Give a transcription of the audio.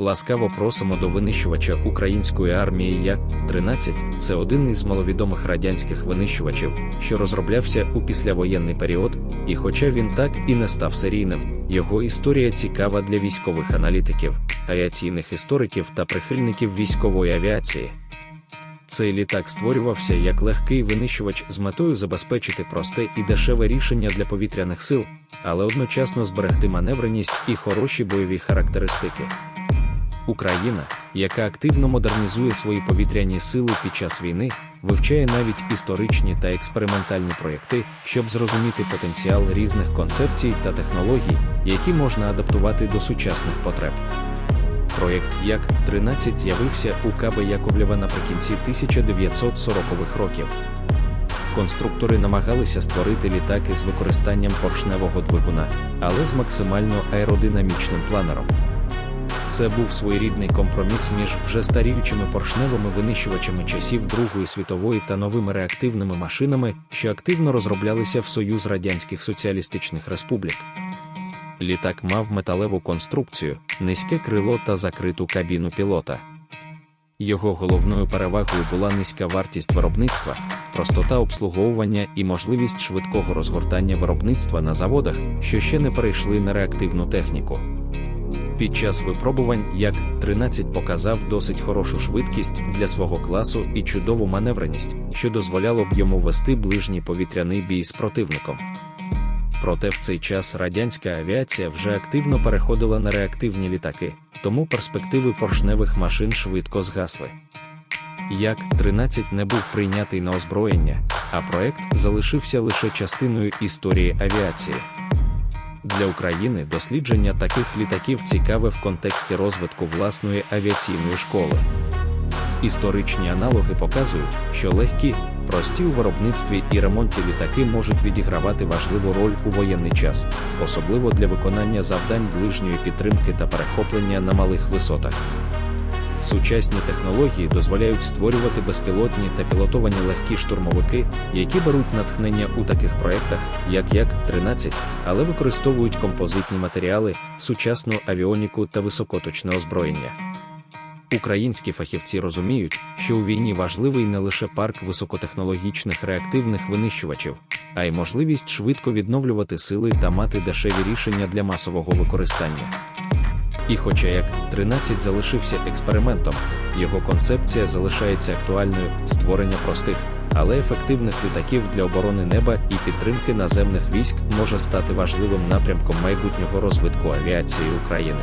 Ласкаво просимо до винищувача української армії Як-13. Це один із маловідомих радянських винищувачів, що розроблявся у післявоєнний період, і хоча він так і не став серійним, його історія цікава для військових аналітиків, авіаційних істориків та прихильників військової авіації. Цей літак створювався як легкий винищувач з метою забезпечити просте і дешеве рішення для повітряних сил, але одночасно зберегти маневреність і хороші бойові характеристики. Україна, яка активно модернізує свої повітряні сили під час війни, вивчає навіть історичні та експериментальні проєкти, щоб зрозуміти потенціал різних концепцій та технологій, які можна адаптувати до сучасних потреб. Проєкт Як-13 з'явився у КБ Яковлєва наприкінці 1940-х років. Конструктори намагалися створити літак із використанням поршневого двигуна, але з максимально аеродинамічним планером. Це був своєрідний компроміс між вже старіючими поршневими винищувачами часів Другої світової та новими реактивними машинами, що активно розроблялися в Союз Радянських Соціалістичних Республік. Літак мав металеву конструкцію, низьке крило та закриту кабіну пілота. Його головною перевагою була низька вартість виробництва, простота обслуговування і можливість швидкого розгортання виробництва на заводах, що ще не перейшли на реактивну техніку. Під час випробувань як 13 показав досить хорошу швидкість для свого класу і чудову маневреність, що дозволяло б йому вести ближній повітряний бій з противником. Проте в цей час радянська авіація вже активно переходила на реактивні літаки, тому перспективи поршневих машин швидко згасли. Як 13 не був прийнятий на озброєння, а проект залишився лише частиною історії авіації. Для України дослідження таких літаків цікаве в контексті розвитку власної авіаційної школи. Історичні аналоги показують, що легкі, прості у виробництві і ремонті літаки можуть відігравати важливу роль у воєнний час, особливо для виконання завдань ближньої підтримки та перехоплення на малих висотах. Сучасні технології дозволяють створювати безпілотні та пілотовані легкі штурмовики, які беруть натхнення у таких проєктах, як Як-13, але використовують композитні матеріали, сучасну авіоніку та високоточне озброєння. Українські фахівці розуміють, що у війні важливий не лише парк високотехнологічних реактивних винищувачів, а й можливість швидко відновлювати сили та мати дешеві рішення для масового використання. І хоча як 13 залишився експериментом, його концепція залишається актуальною створення простих, але ефективних літаків для оборони неба і підтримки наземних військ може стати важливим напрямком майбутнього розвитку авіації України.